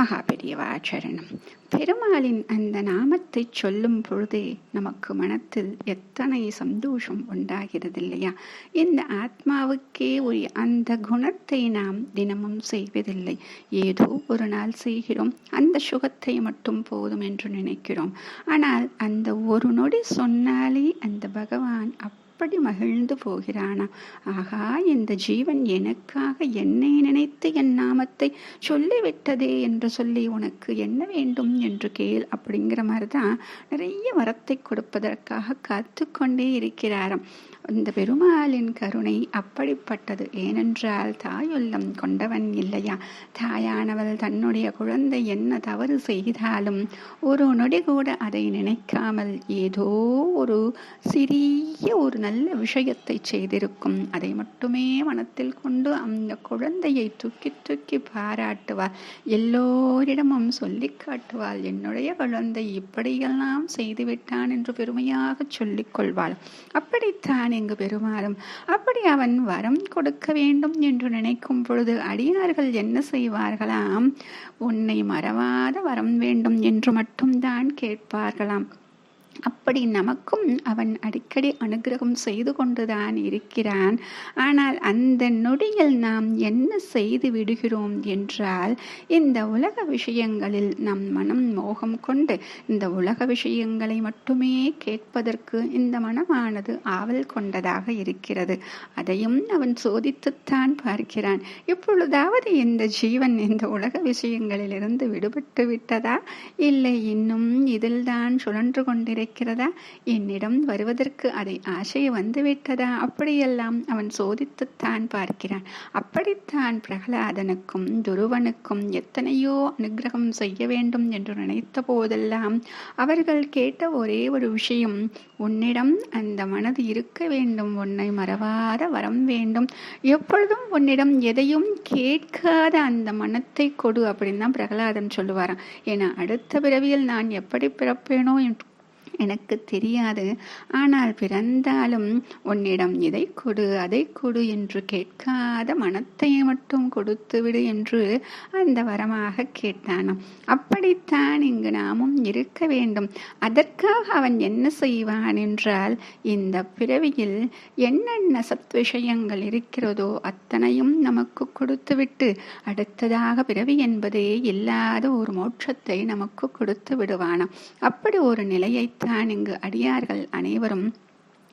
மகாபெரியவாச்சரணம் பெருமாளின் அந்த நாமத்தை சொல்லும் பொழுதே நமக்கு மனத்தில் எத்தனை சந்தோஷம் உண்டாகிறது இல்லையா இந்த ஆத்மாவுக்கே உரிய அந்த குணத்தை நாம் தினமும் செய்வதில்லை. ஏதோ ஒரு நாள் செய்கிறோம் அந்த சுகத்தை மட்டும் போதும் என்று நினைக்கிறோம். ஆனால் அந்த ஒரு நொடி சொன்னாலே அந்த பகவான் அப் எப்படி மகிழ்ந்து போகிறானா? ஆகா இந்த ஜீவன் எனக்காக என்னை நினைத்து என் நாமத்தை சொல்லிவிட்டதே என்று சொல்லி உனக்கு என்ன வேண்டும் என்று கேள் அப்படிங்கிற மாதிரி தான் நிறைய வரத்தை கொடுப்பதற்காக காத்து கொண்டே இருக்கிறாராம். இந்த பெருமாளின் கருணை அப்படிப்பட்டது. ஏனென்றால் தாயுள்ளம் கொண்டவன் இல்லையா? தாயானவள் தன்னுடைய குழந்தை என்ன தவறு செய்தாலும் ஒரு நொடி கூட அதை நினைக்காமல் ஏதோ ஒரு சிறிய ஒரு நல்ல விஷயத்தை செய்திருக்கும். அதை மட்டுமே மனத்தில் கொண்டு அந்த குழந்தையை தூக்கி தூக்கி பாராட்டுவாள். எல்லோரிடமும் சொல்லி காட்டுவாள். என்னுடைய குழந்தை இப்படியெல்லாம் செய்துவிட்டான் என்று பெருமையாக சொல்லிக் கொள்வாள். அப்படித்தான் தான் எங்கு பெருமாறும் அப்படி அவன் வரம் கொடுக்க வேண்டும் என்று நினைக்கும் பொழுது அடியார்கள் என்ன செய்வார்களாம்? உன்னை மறவாத வரம் வேண்டும் என்று மட்டும்தான் கேட்பார்களாம். அப்படி நமக்கும் அவன் அடிக்கடி அனுகிரகம் செய்து கொண்டுதான் இருக்கிறான். ஆனால் அந்த நொடியில் நாம் என்ன செய்து விடுகிறோம் என்றால் இந்த உலக விஷயங்களில் நம் மனம் மோகம் கொண்டு இந்த உலக விஷயங்களை மட்டுமே கேட்பதற்கு இந்த மனமானது ஆவல் கொண்டதாக இருக்கிறது. அதையும் அவன் சோதித்துத்தான் பார்க்கிறான். இப்பொழுதாவது இந்த ஜீவன் இந்த உலக விஷயங்களிலிருந்து விடுபட்டு விட்டதா? இல்லை இன்னும் இதில்தான் சுழன்று கொண்டிருக்க கிடைக்கிறதா? என்னிடம் வருவதற்கு அதை ஆசை வந்துவிட்டதா? அப்படியெல்லாம் அவன் சோதித்துத்தான் பார்க்கிறான். அப்படித்தான் பிரகலாதனுக்கும் துருவனுக்கும் எத்தனையோ அனுகிரகம் செய்ய வேண்டும் என்று நினைத்த போதெல்லாம் அவர்கள் கேட்ட ஒரே ஒரு விஷயம் உன்னிடம் அந்த மனது இருக்க வேண்டும். உன்னை மறவாத வரம் வேண்டும். எப்பொழுதும் உன்னிடம் எதையும் கேட்காத அந்த மனத்தை கொடு. அப்படின்னு தான் பிரகலாதன் சொல்லுவாராம். ஏன்னா அடுத்த பிறவியில் நான் எப்படி பிறப்பேனோ என்று எனக்கு தெரியாது. ஆனால் பிறந்தாலும் உன்னிடம் இதை கொடு அதை கொடு என்று கேட்காத மனத்தை மட்டும் கொடுத்து விடு என்று அந்த வரமாக கேட்டானாம். அப்படித்தான் இங்கு நாமும் இருக்க வேண்டும். அதற்காக அவன் என்ன செய்வான் என்றால் இந்த பிறவியில் என்னென்ன சத் விஷயங்கள் இருக்கிறதோ அத்தனையும் நமக்கு கொடுத்துவிட்டு அடுத்ததாக பிறவி என்பதே இல்லாத ஒரு மோட்சத்தை நமக்கு கொடுத்து விடுவானாம். அப்படி ஒரு நிலையை தான் இங்கு அடியார்கள் அனைவரும்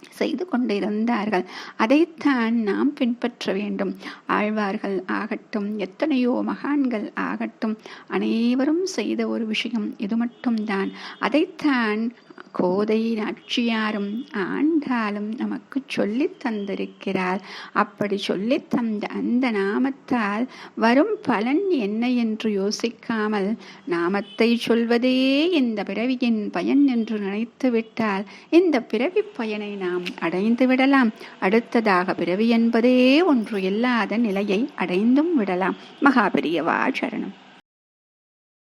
செய்து கொண்டிருந்தார்கள். அதைத்தான் நாம் பின்பற்ற வேண்டும். ஆழ்வார்கள் ஆகட்டும் எத்தனையோ மகான்கள் ஆகட்டும் அனைவரும் செய்த ஒரு விஷயம் இது மட்டும்தான். அதைத்தான் கோதை நட்சியாரும் ஆண்டாலும் நமக்கு சொல்லி தந்திருக்கிறார். அப்படி சொல்லி தந்த அந்த நாமத்தால் வரும் பலன் என்ன என்று யோசிக்காமல் நாமத்தை சொல்வதே இந்த பிறவியின் பயன் என்று நினைத்து விட்டால் இந்த பிறவி பயனை நாம் அடைந்து விடலாம். அடுத்ததாக பிறவி என்பதே ஒன்று இல்லாத நிலையை அடைந்தும் விடலாம். மகாபிரியவா சரணம்.